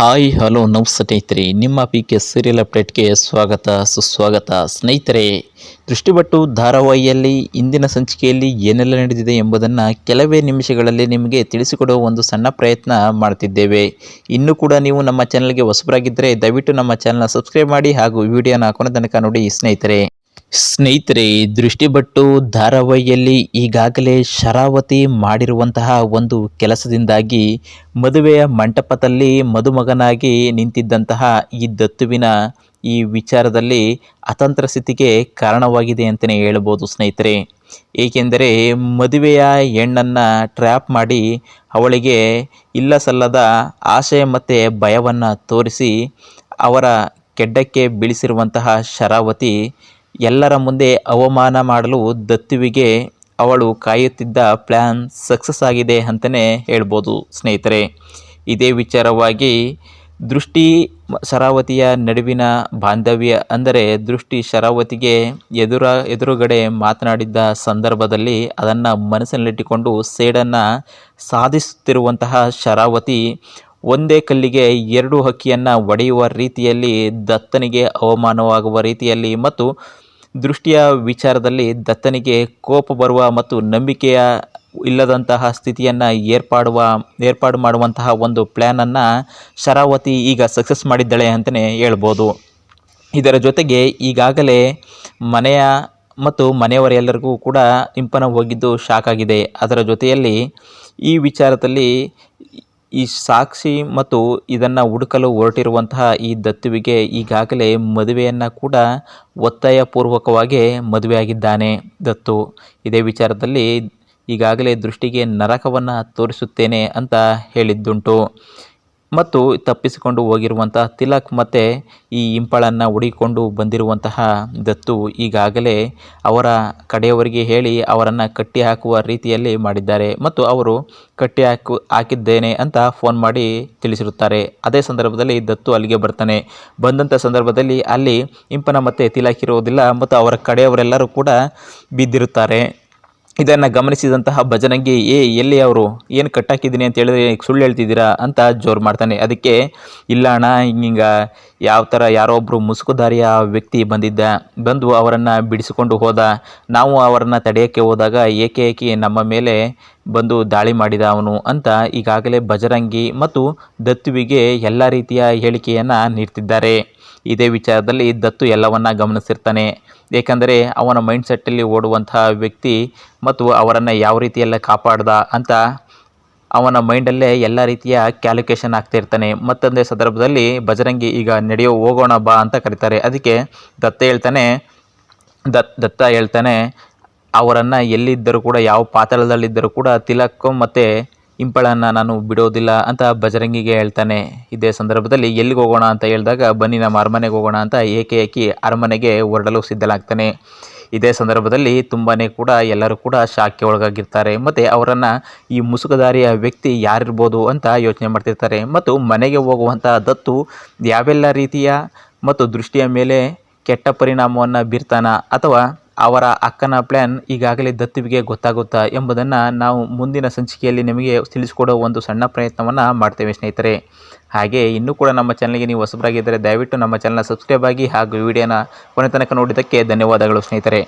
Hi, hello ನಮ್ಮ ಸ್ನೇಹಿತರೆ. ನಿಮ್ಮ ಪಿ ಕೆ ಸೀರಿಯಲ್ ಅಪ್ಡೇಟ್ಗೆ ಸ್ವಾಗತ, ಸುಸ್ವಾಗತ. ಸ್ನೇಹಿತರೆ ದೃಷ್ಟಿಪಟ್ಟು ಧಾರಾವಾಹಿಯಲ್ಲಿ ಇಂದಿನ ಸಂಚಿಕೆಯಲ್ಲಿ ಏನೆಲ್ಲ ನಡೆದಿದೆ ಎಂಬುದನ್ನು ಕೆಲವೇ ನಿಮಿಷಗಳಲ್ಲಿ ನಿಮಗೆ ತಿಳಿಸಿಕೊಡುವ ಒಂದು ಸಣ್ಣ ಪ್ರಯತ್ನ ಮಾಡ್ತಿದ್ದೇವೆ. ಇನ್ನೂ ಕೂಡ ನೀವು ನಮ್ಮ ಚಾನಲ್ಗೆ ಹೊಸಬರಾಗಿದ್ದರೆ ದಯವಿಟ್ಟು ನಮ್ಮ ಚಾನಲ್ನ ಸಬ್ಸ್ಕ್ರೈಬ್ ಮಾಡಿ ಹಾಗೂ ವಿಡಿಯೋನ ಕೊನೆ ತನಕ ನೋಡಿ ಸ್ನೇಹಿತರೆ. ಸ್ನೇಹಿತರೆ, ದೃಷ್ಟಿಬಟ್ಟು ಧಾರಾವಾಹಿಯಲ್ಲಿ ಈಗಾಗಲೇ ಶರಾವತಿ ಮಾಡಿರುವಂತಹ ಒಂದು ಕೆಲಸದಿಂದಾಗಿ ಮದುವೆಯ ಮಂಟಪದಲ್ಲಿ ಮದುಮಗನಾಗಿ ನಿಂತಿದ್ದಂತಹ ಈ ದತ್ತುವಿನ ಈ ವಿಚಾರದಲ್ಲಿ ಅತಂತ್ರ ಸ್ಥಿತಿಗೆ ಕಾರಣವಾಗಿದೆ ಅಂತಲೇ ಹೇಳ್ಬೋದು ಸ್ನೇಹಿತರೆ. ಏಕೆಂದರೆ ಮದುವೆಯ ಹೆಣ್ಣನ್ನು ಟ್ರ್ಯಾಪ್ ಮಾಡಿ ಅವಳಿಗೆ ಇಲ್ಲ ಸಲ್ಲದ ಆಶಯ ಮತ್ತು ಭಯವನ್ನು ತೋರಿಸಿ ಅವರ ಕೆಡ್ಡಕ್ಕೆ ಬೀಳಿಸಿರುವಂತಹ ಶರಾವತಿ ಎಲ್ಲರ ಮುಂದೆ ಅವಮಾನ ಮಾಡಲು ದತ್ತುವಿಗೆ ಅವಳು ಕಾಯುತ್ತಿದ್ದ ಪ್ಲ್ಯಾನ್ ಸಕ್ಸಸ್ ಆಗಿದೆ ಅಂತಲೇ ಹೇಳ್ಬೋದು ಸ್ನೇಹಿತರೆ. ಇದೇ ವಿಚಾರವಾಗಿ ದೃಷ್ಟಿ ಶರಾವತಿಯ ನಡುವಿನ ಬಾಂಧವ್ಯ ಅಂದರೆ ದೃಷ್ಟಿ ಶರಾವತಿಗೆ ಎದುರ ಎದುರುಗಡೆ ಮಾತನಾಡಿದ್ದ ಸಂದರ್ಭದಲ್ಲಿ ಅದನ್ನು ಮನಸ್ಸಿನಲ್ಲಿಟ್ಟುಕೊಂಡು ಸೇಡನ್ನು ಸಾಧಿಸುತ್ತಿರುವಂತಹ ಶರಾವತಿ ಒಂದೇ ಕಲ್ಲಿಗೆ ಎರಡು ಹಕ್ಕಿಯನ್ನು ಒಡೆಯುವ ರೀತಿಯಲ್ಲಿ ದತ್ತನಿಗೆ ಅವಮಾನವಾಗುವ ರೀತಿಯಲ್ಲಿ ಮತ್ತು ದೃಷ್ಟಿಯ ವಿಚಾರದಲ್ಲಿ ದತ್ತನಿಗೆ ಕೋಪ ಬರುವ ಮತ್ತು ನಂಬಿಕೆಯ ಇಲ್ಲದಂತಹ ಸ್ಥಿತಿಯನ್ನು ಏರ್ಪಾಡುವ, ಏರ್ಪಾಡು ಮಾಡುವಂತಹ ಒಂದು ಪ್ಲ್ಯಾನನ್ನು ಶರಾವತಿ ಈಗ ಸಕ್ಸಸ್ ಮಾಡಿದ್ದಾಳೆ ಅಂತಲೇ ಹೇಳ್ಬೋದು. ಇದರ ಜೊತೆಗೆ ಈಗಾಗಲೇ ಮನೆಯ ಮತ್ತು ಮನೆಯವರೆಲ್ಲರಿಗೂ ಕೂಡ ಇಂಪನ ಹೋಗಿದ್ದು ಶಾಕ್ ಆಗಿದೆ. ಅದರ ಜೊತೆಯಲ್ಲಿ ಈ ವಿಚಾರದಲ್ಲಿ ಈ ಸಾಕ್ಷಿ ಮತ್ತು ಇದನ್ನು ಹುಡುಕಲು ಹೊರಟಿರುವಂತಹ ಈ ದತ್ತುವಿಗೆ ಈಗಾಗಲೇ ಮದುವೆಯನ್ನು ಕೂಡ ಒತ್ತಾಯಪೂರ್ವಕವಾಗಿ ಮದುವೆಯಾಗಿದ್ದಾನೆ ದತ್ತು. ಇದೇ ವಿಚಾರದಲ್ಲಿ ಈಗಾಗಲೇ ದೃಷ್ಟಿಗೆ ನರಕವನ್ನು ತೋರಿಸುತ್ತೇನೆ ಅಂತ ಹೇಳಿದ್ದುಂಟು. ಮತ್ತು ತಪ್ಪಿಸಿಕೊಂಡು ಹೋಗಿರುವಂತಹ ತಿಲಕ್ ಮತ್ತು ಈ ಇಂಪಳನ್ನು ಹುಡಿಕೊಂಡು ಬಂದಿರುವಂತಹ ದತ್ತು ಈಗಾಗಲೇ ಅವರ ಕಡೆಯವರಿಗೆ ಹೇಳಿ ಅವರನ್ನು ಕಟ್ಟಿ ಹಾಕುವ ರೀತಿಯಲ್ಲಿ ಮಾಡಿದ್ದಾರೆ ಮತ್ತು ಅವರು ಕಟ್ಟಿ ಹಾಕು, ಹಾಕಿದ್ದೇನೆ ಅಂತ ಫೋನ್ ಮಾಡಿ ತಿಳಿಸಿರುತ್ತಾರೆ. ಅದೇ ಸಂದರ್ಭದಲ್ಲಿ ದತ್ತು ಅಲ್ಲಿಗೆ ಬರ್ತಾನೆ. ಬಂದಂಥ ಸಂದರ್ಭದಲ್ಲಿ ಅಲ್ಲಿ ಇಂಪನ ಮತ್ತು ತಿಲಕ್ ಇರುವುದಿಲ್ಲ ಮತ್ತು ಅವರ ಕಡೆಯವರೆಲ್ಲರೂ ಕೂಡ ಬಿದ್ದಿರುತ್ತಾರೆ. ಇದನ್ನು ಗಮನಿಸಿದಂತಹ ಭಜನಂಗಿ, ಏ, ಎಲ್ಲಿ ಅವರು? ಏನು ಕಟ್ಟಾಕಿದ್ದೀನಿ ಅಂತ ಹೇಳಿದ್ರೆ ಸುಳ್ಳು ಹೇಳ್ತಿದ್ದೀರಾ? ಅಂತ ಜೋರು ಮಾಡ್ತಾನೆ. ಅದಕ್ಕೆ, ಇಲ್ಲ ಅಣ್ಣ, ಹಿಂಗಿಂಗ ಯಾವ ಥರ ಯಾರೋ ಒಬ್ಬರು ಮುಸುಕುದಾರಿಯ ವ್ಯಕ್ತಿ ಬಂದಿದ್ದ. ಬಂದು ಅವರನ್ನು ಬಿಡಿಸಿಕೊಂಡು ಹೋದ. ನಾವು ಅವರನ್ನು ತಡೆಯೋಕ್ಕೆ ಹೋದಾಗ ಏಕೆ ಏಕೆ ನಮ್ಮ ಮೇಲೆ ಬಂದು ದಾಳಿ ಮಾಡಿದ ಅವನು? ಅಂತ ಈಗಾಗಲೇ ಬಜರಂಗಿ ಮತ್ತು ದತ್ತುವಿಗೆ ಎಲ್ಲ ರೀತಿಯ ಹೇಳಿಕೆಯನ್ನು ನೀಡ್ತಿದ್ದಾರೆ. ಇದೇ ವಿಚಾರದಲ್ಲಿ ದತ್ತು ಎಲ್ಲವನ್ನ ಗಮನಿಸಿರ್ತಾನೆ. ಏಕೆಂದರೆ ಅವನ ಮೈಂಡ್ ಸೆಟ್ಟಲ್ಲಿ ಓಡುವಂತಹ ವ್ಯಕ್ತಿ ಮತ್ತು ಅವರನ್ನು ಯಾವ ರೀತಿಯೆಲ್ಲ ಕಾಪಾಡ್ದ ಅಂತ ಅವನ ಮೈಂಡಲ್ಲೇ ಎಲ್ಲ ರೀತಿಯ ಕ್ಯಾಲ್ಕುಲೇಷನ್ ಆಗ್ತಿರ್ತಾನೆ ಮತ್ತೊಂದೇ ಸಂದರ್ಭದಲ್ಲಿ ಬಜರಂಗಿ, ಈಗ ನಡೆಯೋ, ಹೋಗೋಣ ಬಾ ಅಂತ ಕರೀತಾರೆ. ಅದಕ್ಕೆ ದತ್ತ ಹೇಳ್ತಾನೆ, ದತ್, ದತ್ತ ಹೇಳ್ತಾನೆ, ಅವರನ್ನು ಎಲ್ಲಿದ್ದರೂ ಕೂಡ, ಯಾವ ಪಾತಾಳದಲ್ಲಿದ್ದರೂ ಕೂಡ ತಿಲಕ್ಕು ಮತ್ತು ಇಂಪಳನ್ನು ನಾನು ಬಿಡೋದಿಲ್ಲ ಅಂತ ಬಜರಂಗಿಗೆ ಹೇಳ್ತಾನೆ. ಇದೇ ಸಂದರ್ಭದಲ್ಲಿ ಎಲ್ಲಿಗೆ ಹೋಗೋಣ ಅಂತ ಹೇಳಿದಾಗ ಬನ್ನಿ ನಮ್ಮ ಅರಮನೆಗೆ ಹೋಗೋಣ ಅಂತ ಏಕೆ ಏಕಿ ಅರಮನೆಗೆ ಹೊರಡಲು ಸಿದ್ಧಲಾಗ್ತಾನೆ ಇದೇ ಸಂದರ್ಭದಲ್ಲಿ ತುಂಬಾ ಕೂಡ ಎಲ್ಲರೂ ಕೂಡ ಶಾಕ್ಗೆ ಒಳಗಾಗಿರ್ತಾರೆ. ಮತ್ತು ಅವರನ್ನು ಈ ಮುಸುಕುದಾರಿಯ ವ್ಯಕ್ತಿ ಯಾರಿರ್ಬೋದು ಅಂತ ಯೋಚನೆ ಮಾಡ್ತಿರ್ತಾರೆ. ಮತ್ತು ಮನೆಗೆ ಹೋಗುವಂಥ ದತ್ತು ಯಾವೆಲ್ಲ ರೀತಿಯ ಮತ್ತು ದೃಷ್ಟಿಯ ಮೇಲೆ ಕೆಟ್ಟ ಪರಿಣಾಮವನ್ನು ಬೀರ್ತಾನ ಅಥವಾ ಅವರ ಅಕ್ಕನ ಪ್ಲ್ಯಾನ್ ಈಗಾಗಲೇ ದತ್ತುವಿಗೆ ಗೊತ್ತಾಗುತ್ತಾ ಎಂಬುದನ್ನು ನಾವು ಮುಂದಿನ ಸಂಚಿಕೆಯಲ್ಲಿ ನಿಮಗೆ ತಿಳಿಸಿಕೊಡೋ ಒಂದು ಸಣ್ಣ ಪ್ರಯತ್ನವನ್ನು ಮಾಡ್ತೇವೆ ಸ್ನೇಹಿತರೆ. ಹಾಗೆ ಇನ್ನೂ ಕೂಡ ನಮ್ಮ ಚಾನಲ್ಗೆ ನೀವು ಹೊಸಬರಾಗಿದ್ದರೆ ದಯವಿಟ್ಟು ನಮ್ಮ ಚಾನಲ್ನ ಸಬ್ಸ್ಕ್ರೈಬ್ ಆಗಿ ಹಾಗೂ ವಿಡಿಯೋನ ಕೊನೆ ತನಕ ನೋಡಿದ್ದಕ್ಕೆ ಧನ್ಯವಾದಗಳು ಸ್ನೇಹಿತರೆ.